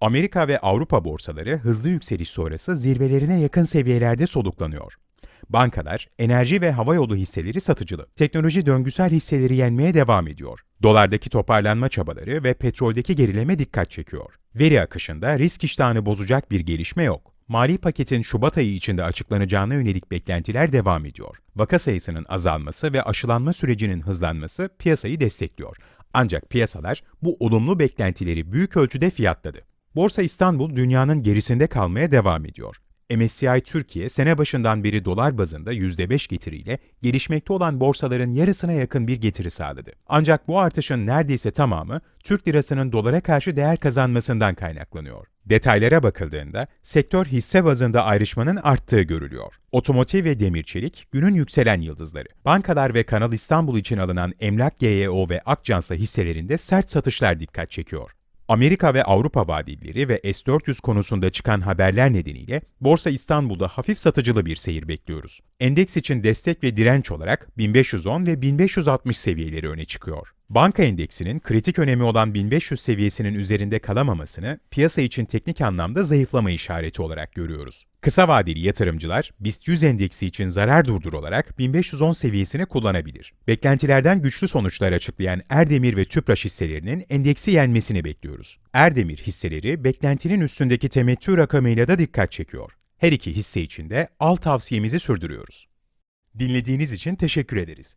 Amerika ve Avrupa borsaları hızlı yükseliş sonrası zirvelerine yakın seviyelerde soluklanıyor. Bankalar, enerji ve havayolu hisseleri satıcılı. Teknoloji döngüsel hisseleri yenmeye devam ediyor. Dolardaki toparlanma çabaları ve petroldeki gerileme dikkat çekiyor. Veri akışında risk iştahını bozacak bir gelişme yok. Mali paketin Şubat ayı içinde açıklanacağına yönelik beklentiler devam ediyor. Vaka sayısının azalması ve aşılanma sürecinin hızlanması piyasayı destekliyor. Ancak piyasalar bu olumlu beklentileri büyük ölçüde fiyatladı. Borsa İstanbul dünyanın gerisinde kalmaya devam ediyor. MSCI Türkiye sene başından beri dolar bazında %5 getiriyle gelişmekte olan borsaların yarısına yakın bir getiri sağladı. Ancak bu artışın neredeyse tamamı Türk lirasının dolara karşı değer kazanmasından kaynaklanıyor. Detaylara bakıldığında sektör hisse bazında ayrışmanın arttığı görülüyor. Otomotiv ve demir çelik günün yükselen yıldızları. Bankalar ve Kanal İstanbul için alınan Emlak GYO ve Akçansa hisselerinde sert satışlar dikkat çekiyor. Amerika ve Avrupa vadilleri ve S-400 konusunda çıkan haberler nedeniyle Borsa İstanbul'da hafif satıcılı bir seyir bekliyoruz. Endeks için destek ve direnç olarak 1510 ve 1560 seviyeleri öne çıkıyor. Banka endeksinin kritik önemi olan 1500 seviyesinin üzerinde kalamamasını piyasa için teknik anlamda zayıflama işareti olarak görüyoruz. Kısa vadeli yatırımcılar BIST 100 endeksi için zarar durdur olarak 1510 seviyesini kullanabilir. Beklentilerden güçlü sonuçlar açıklayan Erdemir ve Tüpraş hisselerinin endeksi yenmesini bekliyoruz. Erdemir hisseleri beklentinin üstündeki temettü rakamıyla da dikkat çekiyor. Her iki hisse için de al tavsiyemizi sürdürüyoruz. Dinlediğiniz için teşekkür ederiz.